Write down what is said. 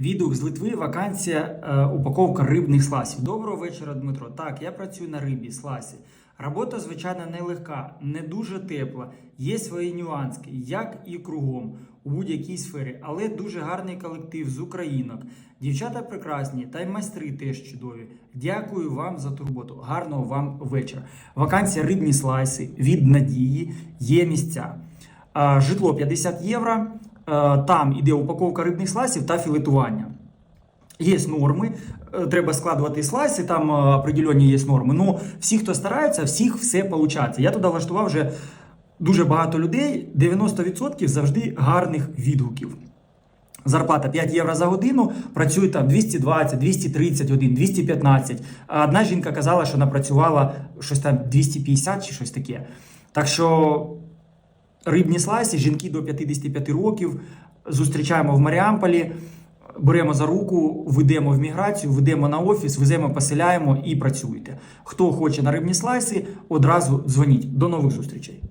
Відгук з Литви, вакансія, е, упаковка рибних сласів. Доброго вечора, Дмитро. Так, я працюю на рибі, сласі. Робота, звичайно, нелегка, не дуже тепла. Є свої нюанси, як і кругом у будь-якій сфері, але дуже гарний колектив з українок. Дівчата прекрасні, та й майстри теж чудові. Дякую вам за турботу. Гарного вам вечора. Вакансія рибні слайси від надії є місця. А, Житло 50 євро. Е, Там іде упаковка рибних слайсів та філетування. Є норми, е, треба складувати слайси, там е, определенні є норми. Ну, всі, хто старається, всіх все виходить. Я туди влаштував вже дуже багато людей, 90% завжди гарних відгуків. Зарплата 5 євро за годину, працює там 220, 231, 215. А одна жінка казала, що вона працювала щось там 250 чи щось таке. Так що рибні слайси, жінки до 55 років, зустрічаємо в Маріамполі, беремо за руку, ведемо в міграцію, ведемо на офіс, веземо, поселяємо і працюєте. Хто хоче на рибні слайси, одразу дзвоніть. До нових зустрічей.